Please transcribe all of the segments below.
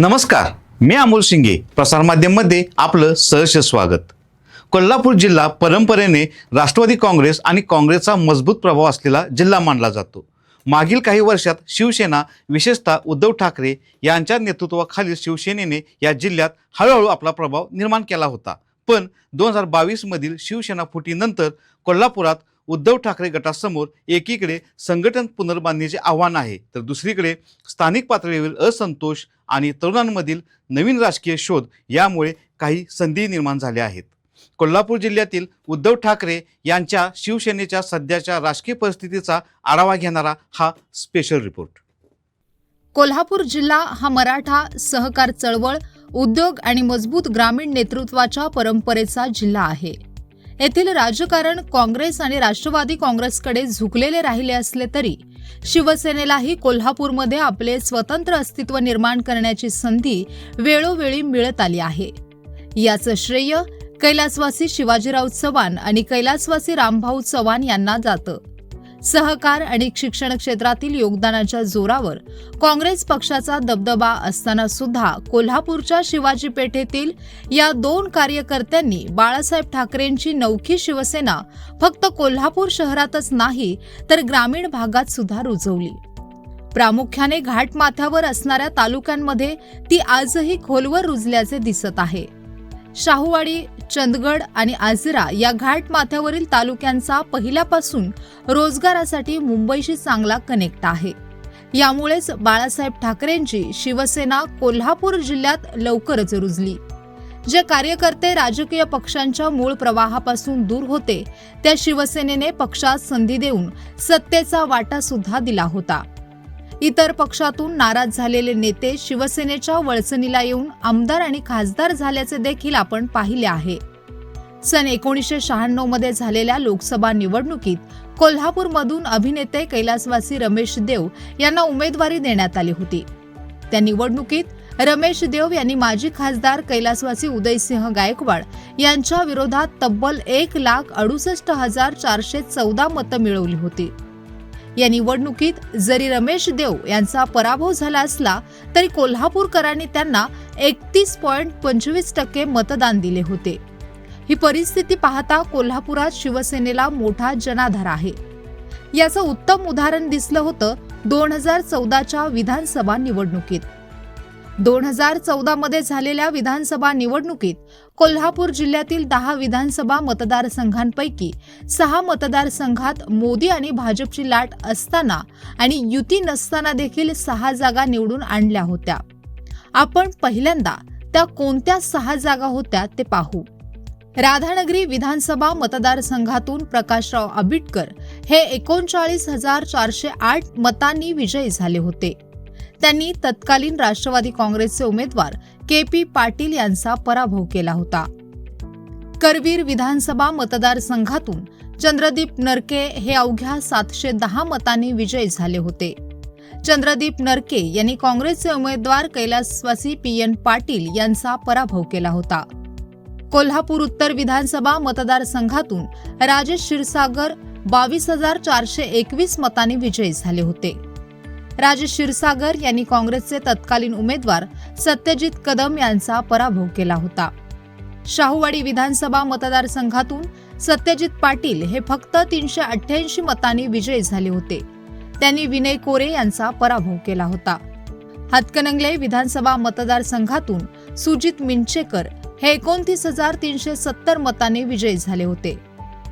नमस्कार मी अमोल शिंगे. प्रसारमाध्यममध्ये आपलं सहर्ष स्वागत. कोल्हापूर जिल्हा परंपरेने राष्ट्रवादी काँग्रेस आणि काँग्रेसचा मजबूत प्रभाव असलेला जिल्हा मानला जातो. मागील काही वर्षात शिवसेना विशेषतः उद्धव ठाकरे यांच्या नेतृत्वाखालील शिवसेनेने या जिल्ह्यात हळूहळू आपला प्रभाव निर्माण केला होता. पण दोन हजार बावीसमधील शिवसेना फुटीनंतर कोल्हापुरात उद्धव ठाकरे गटासमोर एकीकडे संघटन पुनर्बांधणीचे आव्हान आहे तर दुसरीकडे स्थानिक पातळीवरील असंतोष आणि तरुणांमधील नवीन राजकीय शोध यामुळे काही संधी निर्माण झाल्या आहेत. कोल्हापूर जिल्ह्यातील उद्धव ठाकरे यांच्या शिवसेनेच्या सध्याच्या राजकीय परिस्थितीचा आढावा घेणारा हा स्पेशल रिपोर्ट कोल्हापूर जिल्हा हा मराठा सहकार चळवळ उद्योग आणि मजबूत ग्रामीण नेतृत्वाच्या परंपरेचा जिल्हा आहे. येथील राजकारण काँग्रेस आणि राष्ट्रवादी काँग्रेसकडे झुकलेले राहिले असले तरी शिवसेनेलाही कोल्हापूरमध्ये आपले स्वतंत्र अस्तित्व निर्माण करण्याची संधी वेळोवेळी मिळत आली आहे. याचं श्रेय कैलासवासी शिवाजीराव चव्हाण आणि कैलासवासी रामभाऊ चव्हाण यांना जातं. सहकार आणि शिक्षण क्षेत्रातील योगदानाच्या जोरावर काँग्रेस पक्षाचा दबदबा असताना सुद्धा कोल्हापूरच्या शिवाजी पेठेतील या दोन कार्यकर्त्यांनी बाळासाहेब ठाकरेंची नौखी शिवसेना फक्त कोल्हापूर शहरातच नाही तर ग्रामीण भागात सुद्धा रुजवली. प्रामुख्याने घाटमाथ्यावर असणाऱ्या तालुक्यांमध्ये ती आजही खोलवर रुजल्याचे दिसत आहे. शाहूवाडी चंदगड आणि आजरा या घाट माथ्यावरील तालुक्यांचा पहिल्यापासून रोजगारासाठी मुंबईशी चांगला कनेक्ट आहे. यामुळेच बाळासाहेब ठाकरेंची शिवसेना कोल्हापूर जिल्ह्यात लवकरच रुजली. जे कार्यकर्ते राजकीय पक्षांच्या मूळ प्रवाहापासून दूर होते त्या शिवसेनेने पक्षात संधी देऊन सत्तेचा वाटा सुद्धा दिला होता. इतर पक्षातून नाराज झालेले नेते शिवसेनेच्या वळसणीला येऊन आमदार आणि खासदार झाल्याचे देखील आपण पाहिले आहे. सन एकोणीसशे शहाण्णवमध्ये झालेल्या लोकसभा निवडणुकीत कोल्हापूरमधून अभिनेते कैलासवासी रमेश देव यांना उमेदवारी देण्यात आली होती. त्या निवडणुकीत रमेश देव यांनी माजी खासदार कैलासवासी उदयसिंह गायकवाड यांच्या विरोधात तब्बल एक लाख अडुसष्ट हजार चारशे चौदा मतं मिळवली होती. या निवडणुकीत जरी रमेश देव यांचा पराभव झाला असला तरी कोल्हापूरकरांनी त्यांना एकतीस पॉईंट पंचवीस टक्के मतदान दिले होते. ही परिस्थिती पाहता कोल्हापुरात शिवसेनेला मोठा जनाधार आहे. याचं उत्तम उदाहरण दिसलं होतं दोन हजार चौदाच्या विधानसभा निवडणुकीत. दोन हजार चौदामध्ये झालेल्या विधानसभा निवडणुकीत कोल्हापूर जिल्ह्यातील दहा विधानसभा मतदारसंघांपैकी सहा मतदारसंघात मोदी आणि भाजपची लाट असताना आणि युती नसताना देखील सहा जागा निवडून आणल्या होत्या. आपण पहिल्यांदा त्या कोणत्या सहा जागा होत्या ते पाहू. राधानगरी विधानसभा मतदारसंघातून प्रकाशराव आबिटकर हे एकोणचाळीस हजार चारशे आठ मतांनी विजयी झाले होते. त्यांनी तत्कालीन राष्ट्रवादी काँग्रेसचे उमेदवार के पी पाटील यांचा पराभव केला होता. करवीर विधानसभा मतदारसंघातून चंद्रदीप नरके हे अवघ्या सातशे दहा मतांनी विजयी झाले होते. चंद्रदीप नरके यांनी काँग्रेसचे उमेदवार कैलासवासी पी एन पाटील यांचा पराभव केला होता. कोल्हापूर उत्तर विधानसभा मतदारसंघातून राजेश क्षीरसागर बावीस हजार चारशे एकवीस मतांनी विजयी झाले होते. राज क्षीरसागर यांनी काँग्रेसचे तत्कालीन उमेदवार सत्यजित कदम यांचा पराभव केला होता. शाहूवाडी विधानसभा मतदारसंघातून सत्यजित पाटील हे फक्त तीनशे अठ्ठ्याऐंशी मतांनी विजयी झाले होते. त्यांनी विनय कोरे यांचा पराभव केला होता. हातकणंगले विधानसभा मतदारसंघातून सुजित मिंचेकर हे एकोणतीस हजार तीनशे सत्तर मतांनी विजयी झाले होते.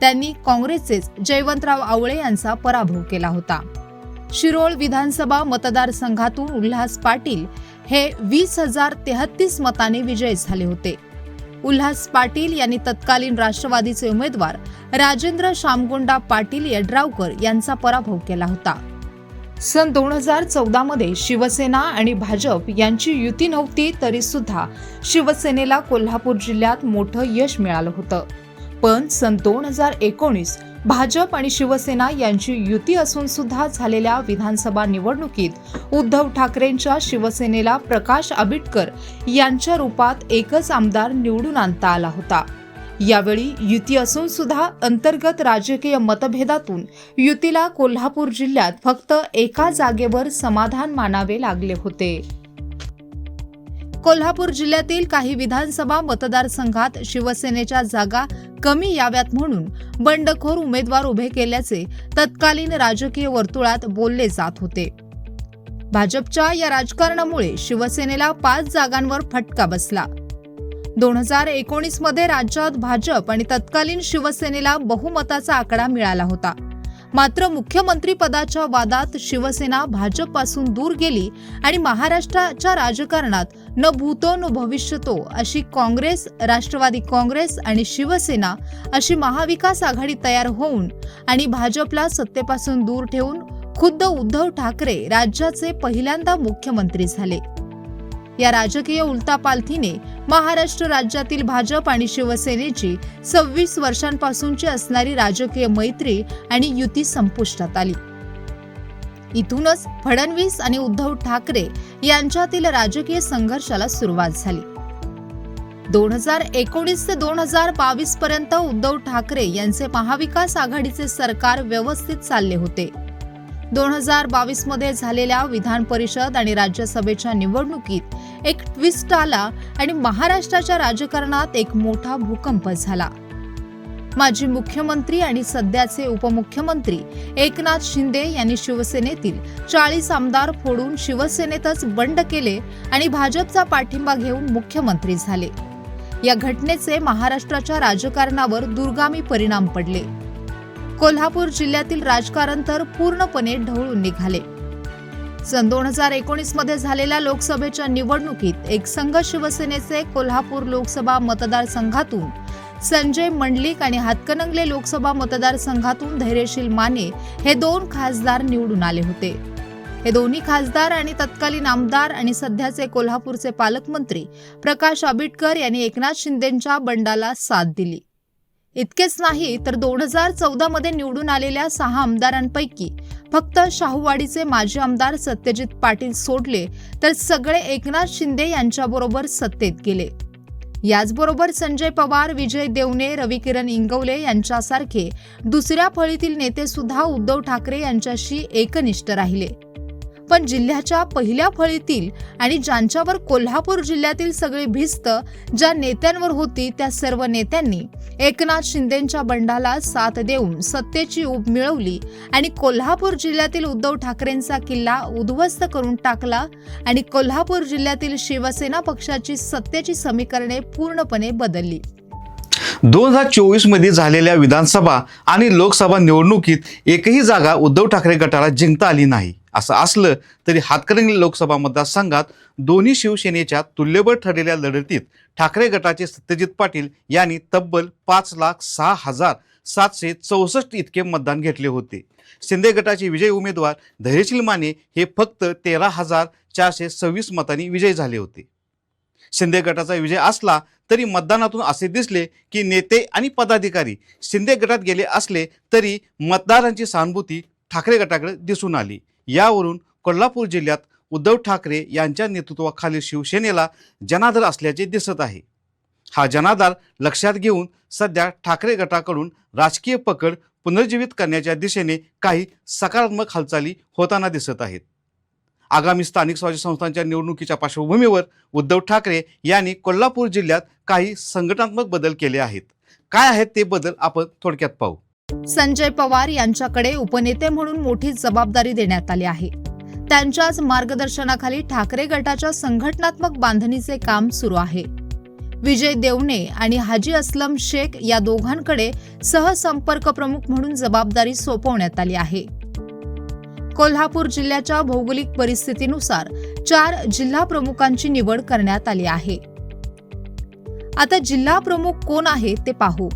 त्यांनी काँग्रेसचेच जयवंतराव आवळे यांचा पराभव केला होता. शिरोळ विधानसभा मतदारसंघातून उल्हास पाटील हे वीस हजार तेहतीस मताने विजयी झाले होते. उल्हास पाटील यांनी तत्कालीन राष्ट्रवादीचे उमेदवार राजेंद्र शामगोंडा पाटील यड्रावकर यांचा पराभव केला होता. सन दोन हजार चौदामध्ये शिवसेना आणि भाजप यांची युती नव्हती तरी सुद्धा शिवसेनेला कोल्हापूर जिल्ह्यात मोठं यश मिळालं होतं. पण सन दोन हजार एकोणीस भाजप आणि शिवसेना यांची युती असून सुद्धा झालेल्या विधानसभा निवडणुकीत उद्धव ठाकरेंच्या शिवसेनेला प्रकाश आबिटकर यांच्या रूपात एकच आमदार निवडून आणता आला होता. यावेळी युती असून सुद्धा अंतर्गत राजकीय मतभेदातून युतीला कोल्हापूर जिल्ह्यात फक्त एका जागेवर समाधान मानावे लागले होते. कोल्हापूर जिल्ह्यातील काही विधानसभा मतदारसंघात शिवसेनेच्या जागा कमी याव्यात म्हणून बंडखोर उमेदवार उभे केल्याचे तत्कालीन राजकीय वर्तुळात बोलले जात होते. भाजपच्या या राजकारणामुळे शिवसेनेला पाच जागांवर फटका बसला. दोन हजार एकोणीसमध्ये राज्यात भाजप आणि तत्कालीन शिवसेनेला बहुमताचा आकडा मिळाला होता. मात्र मुख्यमंत्री पदाच्या वादात शिवसेना भाजपपासून दूर गेली आणि महाराष्ट्राच्या राजकारणात न भूतो न भविष्यतो अशी काँग्रेस राष्ट्रवादी काँग्रेस आणि शिवसेना अशी महाविकास आघाडी तयार होऊन आणि भाजपला सत्तेपासून दूर ठेवून खुद्द उद्धव ठाकरे राज्याचे पहिल्यांदा मुख्यमंत्री झाले. या राजकीय उलतापालथीने महाराष्ट्र राज्यातील भाजप आणि शिवसेनेची सव्वीस वर्षांपासूनची असणारी राजकीय मैत्री आणि युती संपुष्टात आली. इथूनच फडणवीस आणि उद्धव ठाकरे यांच्यातील राजकीय संघर्षाला सुरुवात झाली. दोन हजार एकोणीस ते दोन हजार बावीस पर्यंत उद्धव ठाकरे यांचे महाविकास आघाडीचे सरकार व्यवस्थित चालले होते. दोन हजार बावीसमध्ये झालेल्या विधान परिषद आणि राज्यसभेच्या निवडणुकीत एक ट्विस्ट आला आणि महाराष्ट्राच्या राजकारणात एक मोठा भूकंप झाला. माजी मुख्यमंत्री आणि सध्याचे उपमुख्यमंत्री एकनाथ शिंदे यांनी शिवसेनेतील चाळीस आमदार फोडून शिवसेनेतच बंड केले आणि भाजपचा पाठिंबा घेऊन मुख्यमंत्री झाले. या घटनेचे महाराष्ट्राच्या राजकारणावर दुर्गामी परिणाम पडले. कोल्हापूर जिल्ह्यातील राजकारण तर पूर्णपणे ढवळून निघाले. सन दोन हजार एकोणीसमध्ये झालेल्या लोकसभेच्या निवडणुकीत एक संघ शिवसेनेचे कोल्हापूर लोकसभा मतदारसंघातून संजय मंडलिक आणि हातकणंगले लोकसभा मतदारसंघातून धैर्यशील माने हे दोन खासदार निवडून आले होते. हे दोन्ही खासदार आणि तत्कालीन आमदार आणि सध्याचे कोल्हापूरचे पालकमंत्री प्रकाश आंबेडकर यांनी एकनाथ शिंदेंच्या बंडाला साथ दिली. इतकेच नाही तर दोन हजार चौदा मध्ये निवडून आलेल्या सहा आमदारांपैकी फक्त शाहूवाडीचे माजी आमदार सत्यजित पाटील सोडले तर सगळे एकनाथ शिंदे यांच्याबरोबर सत्तेत गेले. याचबरोबर संजय पवार विजय देवणे रविकिरण इंगवले यांच्यासारखे दुसऱ्या फळीतील नेते सुद्धा उद्धव ठाकरे यांच्याशी एकनिष्ठ राहिले. पण जिल्ह्याच्या पहिल्या फळीतील आणि ज्यांच्यावर कोल्हापूर जिल्ह्यातील सगळी भिस्त ज्या नेत्यांवर होती त्या सर्व नेत्यांनी एकनाथ शिंदेंच्या बंडाला साथ देऊन सत्तेची ऊब मिळवली आणि कोल्हापूर जिल्ह्यातील उद्धव ठाकरेंचा किल्ला उद्ध्वस्त करून टाकला आणि कोल्हापूर जिल्ह्यातील शिवसेना पक्षाची सत्तेची समीकरणे पूर्णपणे बदलली. दोन हजार चोवीसमध्ये झालेल्या विधानसभा आणि लोकसभा निवडणुकीत एकही जागा उद्धव ठाकरे गटाला जिंकता आली नाही. असं असलं तरी हातकणंगले लोकसभा मतदारसंघात दोन्ही शिवसेनेच्या तुल्यबळ ठरलेल्या लढतीत ठाकरे गटाचे सत्यजित पाटील यांनी तब्बल पाच लाख सहा हजार सातशे चौसष्ट इतके मतदान घेतले होते. शिंदे गटाचे विजयी उमेदवार धैर्यशील माने हे फक्त तेरा हजार चारशे सव्वीस मतांनी विजयी झाले होते. शिंदे गटाचा विजय असला तरी मतदानातून असे दिसले की नेते आणि पदाधिकारी शिंदे गटात गेले असले तरी मतदारांची सहानुभूती ठाकरे गटाकडे दिसून आली. यावरून कोल्हापूर जिल्ह्यात उद्धव ठाकरे यांच्या नेतृत्वाखालील शिवसेनेला जनादर असल्याचे दिसत आहे. हा जनाधार लक्षात घेऊन सध्या ठाकरे गटाकडून राजकीय पकड पुनर्जीवित करण्याच्या दिशेने काही सकारात्मक हालचाली होताना दिसत आहेत. आगामी स्थानिक स्वराज्य संस्थांच्या निवडणुकीच्या पार्श्वभूमीवर उद्धव ठाकरे यांनी कोल्हापूर जिल्ह्यात काही संघटनात्मक बदल केले आहेत. काय आहेत ते बदल आपण थोडक्यात पाहू. संजय पवार यांच्याकडे उपनेते म्हणून मोठी जबाबदारी देण्यात आली आहे. त्यांच्याच मार्गदर्शनाखाली ठाकरे गटाच्या संघटनात्मक बांधणीचे काम सुरू आहे. विजय देवणे आणि हाजी असलम शेख या दोघांकडे सहसंपर्क प्रमुख म्हणून जबाबदारी सोपवण्यात आली आहे. कोल्हापूर जिल्ह्याच्या भौगोलिक परिस्थितीनुसार चार जिल्हा प्रमुखांची निवड करण्यात आली आहे. आता जिल्हा प्रमुख कोण आहे ते पाहू.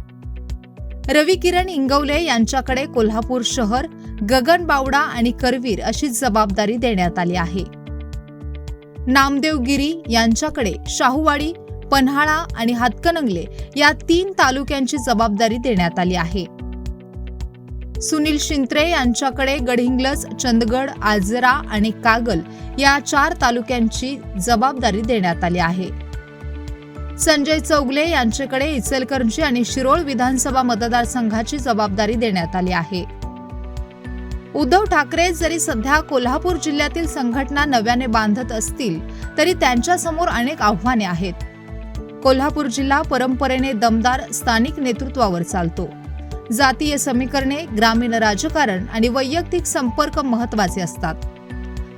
रवी किरण इंगवले यांच्याकडे कोल्हापूर शहर गगन बावडा आणि करवीर अशी जबाबदारी देण्यात आली आहे. नामदेव गिरी यांच्याकडे शाहूवाडी पन्हाळा आणि हातकणंगले या तीन तालुक्यांची जबाबदारी देण्यात आली आहे. सुनील शिंत्रे यांच्याकडे गडहिंग्लज चंदगड आजरा आणि कागल या चार तालुक्यांची जबाबदारी देण्यात आली आहे. संजय चौगले यांच्याकडे इचलकरंजी आणि शिरोळ विधानसभा मतदारसंघाची जबाबदारी देण्यात आली आहे. उद्धव ठाकरे जरी सध्या कोल्हापूर जिल्ह्यातील संघटना नव्याने बांधत असतील तरी त्यांच्यासमोर अनेक आव्हाने आहेत. कोल्हापूर जिल्हा परंपरेने दमदार स्थानिक नेतृत्वावर चालतो. जातीय समीकरणे ग्रामीण राजकारण आणि वैयक्तिक संपर्क महत्त्वाचे असतात.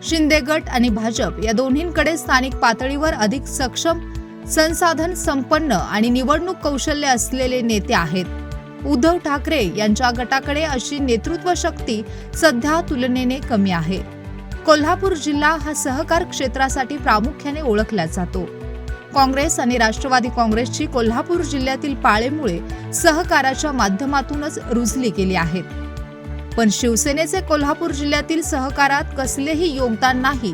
शिंदे गट आणि भाजप या दोन्हींकडे स्थानिक पातळीवर अधिक सक्षम संसाधन संपन्न आणि निवडणूक कौशल्य असलेले नेते आहेत. उद्धव ठाकरे यांच्या गटाकडे अशी नेतृत्व शक्ती सध्या तुलनेने कमी आहे. कोल्हापूर जिल्हा हा सहकार क्षेत्रासाठी प्रामुख्याने ओळखला जातो. काँग्रेस आणि राष्ट्रवादी काँग्रेसची कोल्हापूर जिल्ह्यातील पाळेमुळे सहकाराच्या माध्यमातूनच रुजली गेली आहेत. पण शिवसेनेचे कोल्हापूर जिल्ह्यातील सहकारात कसलेही योगदान नाही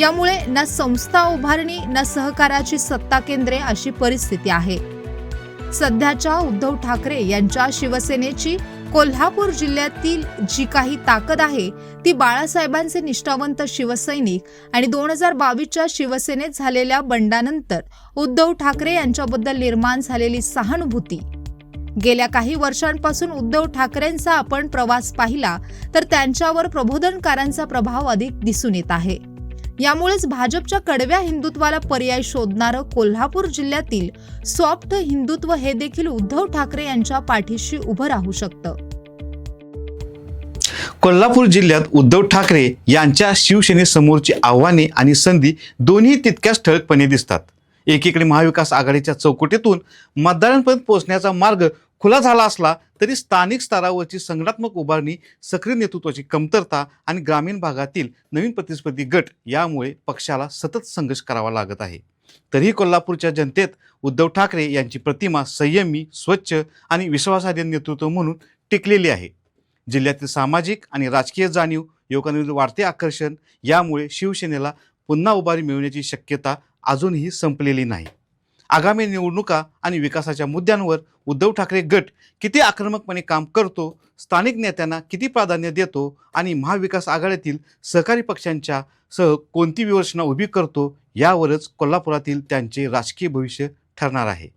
यामुळे ना संस्था उभारणी ना सहकाराची सत्ता केंद्रे अशी परिस्थिती आहे. सध्याच्या उद्धव ठाकरे यांच्या शिवसेनेची कोल्हापूर जिल्ह्यातील जी काही ताकद आहे ती बाळासाहेबांचे निष्ठावंत शिवसैनिक आणि दोन हजार बावीसच्या शिवसेनेत झालेल्या बंडानंतर उद्धव ठाकरे यांच्याबद्दल निर्माण झालेली सहानुभूती. गेल्या काही वर्षांपासून उद्धव ठाकरेंचा आपण प्रवास पाहिला तर त्यांच्यावर प्रबोधनकारांचा प्रभाव अधिक दिसून येत आहे. यामुळेच भाजपच्या कडव्या हिंदुत्वाला पर्याय शोधणारं कोल्हापूर जिल्ह्यातील सॉफ्ट हिंदुत्व हे देखील उद्धव ठाकरे यांच्या पाठीशी उभं राहू शकतं. कोल्हापूर जिल्ह्यात उद्धव ठाकरे यांच्या शिवसेनेसमोरची आव्हाने आणि संधी दोन्ही तितक्याच ठळकपणे दिसतात. एकीकडे महाविकास आघाडीच्या चौकटीतून मतदारांपर्यंत पोहोचण्याचा मार्ग खुला झाला असला तरी स्थानिक स्तरावरची संघटनात्मक उभारणी सक्रिय नेतृत्वाची कमतरता आणि ग्रामीण भागातील नवीन प्रतिस्पर्धी गट यामुळे पक्षाला सतत संघर्ष करावा लागत आहे. तरीही कोल्हापूरच्या जनतेत उद्धव ठाकरे यांची प्रतिमा संयमी स्वच्छ आणि विश्वासार्ह नेतृत्व म्हणून टिकलेली आहे. जिल्ह्यातील सामाजिक आणि राजकीय जाणीव युवकांविरुद्ध वाढते आकर्षण यामुळे शिवसेनेला पुन्हा उभारी मिळवण्याची शक्यता अजूनही संपलेली नाही. आगामी निवडणुका आणि विकासाच्या मुद्द्यांवर उद्धव ठाकरे गट किती आक्रमकपणे काम करतो स्थानिक नेत्यांना किती प्राधान्य देतो आणि महाविकास आघाडीतील सहकारी पक्षांच्या सह कोणती विवशना उभी करतो यावरच कोल्हापुरातील त्यांचे राजकीय भविष्य ठरणार आहे.